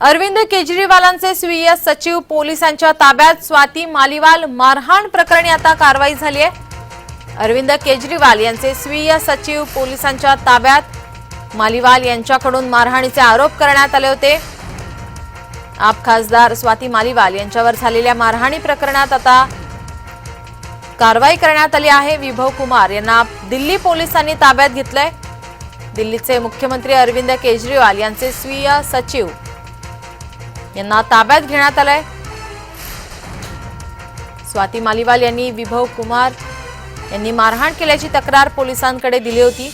अरविंद केजरीवालांचे स्वीय सचिव पोलिसांच्या ताब्यात स्वाती मालिवाल मारहाण प्रकरणी आता कारवाई झाली आहे. अरविंद केजरीवाल यांचे स्वीय सचिव पोलिसांच्या ताब्यात मालिवाल यांच्याकडून मारहाणीचे आरोप करण्यात आले होते. आप खासदार स्वाती मालिवाल यांच्यावर झालेल्या मारहाणी प्रकरणात आता कारवाई करण्यात आली आहे. विभव कुमार यांना दिल्ली पोलिसांनी ताब्यात घेतलंय. दिल्लीचे मुख्यमंत्री अरविंद केजरीवाल यांचे स्वीय सचिव. यांना ताब्यात घेण्यात आलंय. स्वाती मालिवाल यांनी विभव कुमार यांनी मारहाण केल्याची तक्रार पोलिसांकडे दिली होती.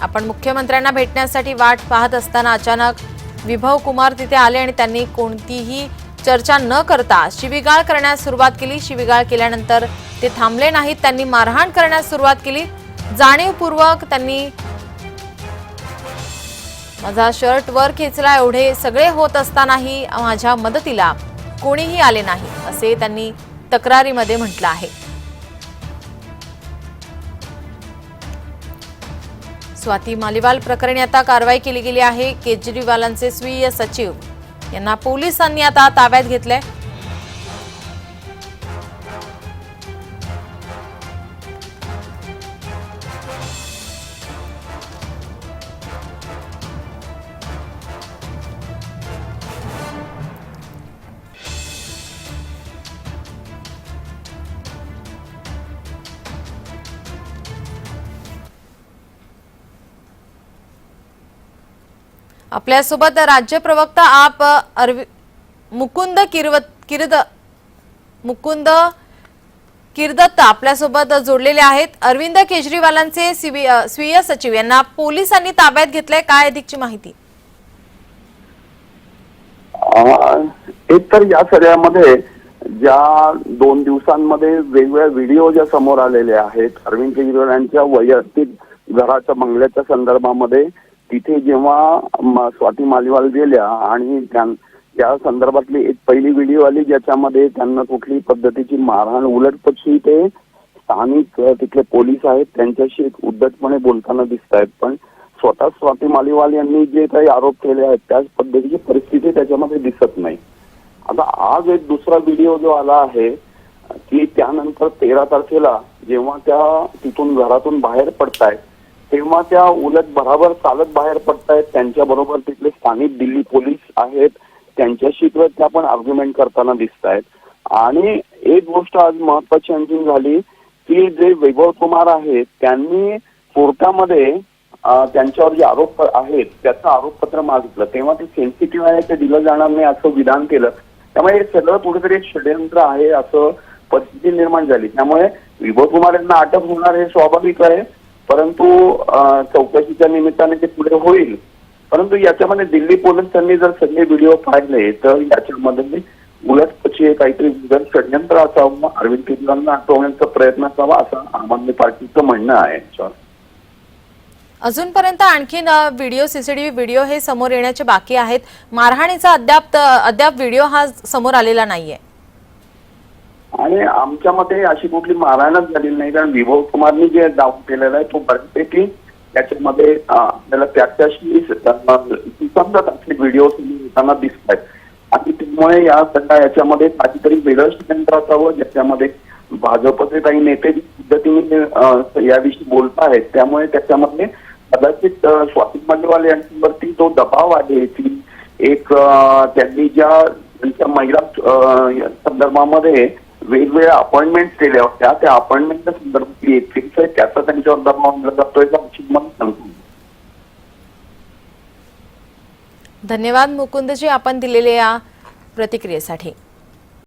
आपण मुख्यमंत्र्यांना भेटण्यासाठी वाट पाहत असताना अचानक विभव कुमार तिथे आले आणि त्यांनी कोणतीही चर्चा न करता शिवीगाळ करण्यास सुरुवात केली. शिवीगाळ केल्यानंतर ते थांबले नाहीत. त्यांनी मारहाण करण्यास सुरुवात केली. जाणीवपूर्वक त्यांनी माझा शर्ट वर खेचला एवढे सगळे होत असतानाही माझ्या मदतीला कोणीही आले नाही असे त्यांनी तक्रारीमध्ये म्हटलं आहे. स्वाती मालिवाल प्रकरणी आता कारवाई केली गेली आहे. केजरीवालांचे स्वीय सचिव यांना पोलिसांनी आता ताब्यात घेतलंय. आपल्यासोबत राज्य प्रवक्ता आप अरवि मुकुंद किरवत किरद मुकुंद किरदत्त आपल्यासोबत जोडलेले आहेत. अरविंद केजरीवालांचे अ, स्वीय सचिव यांना पोलिसांनी ताब्यात घेतलंय. काय अधिकची माहिती? अं, एक तर या सगळ्यामध्ये ज्या दोन दिवसांमध्ये वेगवेगळ्या व्हिडिओ ज्या समोर आलेले आहेत अरविंद केजरीवाल यांच्या वैयक्तिक घराच्या बंगल्याच्या संदर्भामध्ये तिथे जेव्हा स्वाती मालिवाल गेल्या आणि त्या संदर्भातली एक पहिली व्हिडिओ आली ज्याच्यामध्ये त्यांना कुठली पद्धतीची मारहाण उलटपक्षी ते स्थानिक तिथले पोलीस आहेत त्यांच्याशी एक उद्धटपणे बोलताना दिसत आहेत पण स्वतः स्वाती मालिवाल यांनी जे काही आरोप केले आहेत त्याच पद्धतीची परिस्थिती त्याच्यामध्ये दिसत नाही. आता आज एक दुसरा व्हिडिओ जो आला आहे की त्यानंतर तेरा तारखेला जेव्हा त्या तिथून घरातून बाहेर पडतायत तेव्हा त्या उलट बराबर चालत बाहेर पडतायत त्यांच्या बरोबर तिथले स्थानिक दिल्ली पोलीस आहेत त्यांच्याशी तर त्या पण आर्ग्युमेंट करताना दिसत आहेत आणि एक गोष्ट आज महत्वाची आणखी झाली की जे वैभव कुमार आहेत त्यांनी कोर्टामध्ये त्यांच्यावर जे आरोप आहेत त्याचं आरोपपत्र मागितलं. तेव्हा ते सेन्सिटिव्ह आहे ते दिलं जाणार नाही असं विधान केलं. त्यामुळे हे सगळं कुठेतरी एक षडयंत्र आहे असं परिस्थिती निर्माण झाली. त्यामुळे विभव कुमार यांना अटक होणार हे स्वाभाविक आहे. परंतु चौकशीच्या निमित्ताने ते पुढे होईल. परंतु याच्यामध्ये दिल्ली पोलिसांनी जर सगळे व्हिडिओ पाहिले तर याच्यामध्ये उलटपक्षी काहीतरी जर षडयंत्र असावं अरविंद केजरीवालांना अटकवण्याचा प्रयत्न असावा असं आम आदमी पार्टीचं म्हणणं आहे याच्यावर. अजूनपर्यंत आणखीन व्हिडिओ सीसीटीव्ही व्हिडिओ हे समोर येण्याचे बाकी आहेत. मारहाणीचा अद्याप अद्याप व्हिडिओ हा समोर आलेला नाहीये. आणि आमच्या मते अशी कुठली मारहाणच झालेली नाही. कारण विभव कुमारनी जे डाव केलेला आहे तो बऱ्यापैकी त्याच्यामध्ये आपल्याला त्याच्याशी सुसंगत असले व्हिडिओ येताना दिसत आहेत आणि त्यामुळे या सगळ्या याच्यामध्ये काहीतरी वेगळं षडयंत्र असावं ज्याच्यामध्ये भाजपचे काही नेते पद्धतीने याविषयी बोलत आहेत त्यामुळे त्याच्यामध्ये कदाचित स्वाती मालेवाल यांच्यावरती जो दबाव आहे की एक त्यांनी ज्या त्यांच्या महिला संदर्भामध्ये वेगवेगळ्या अपॉइंटमेंट केल्या होत्या. त्या अपॉइंटमेंटच्या संदर्भात एक आहे. त्याचा त्यांच्यावर दबाव आणला जातोय मला सांगतो. धन्यवाद मुकुंदजी. आपण दिलेल्या या प्रतिक्रियेसाठी.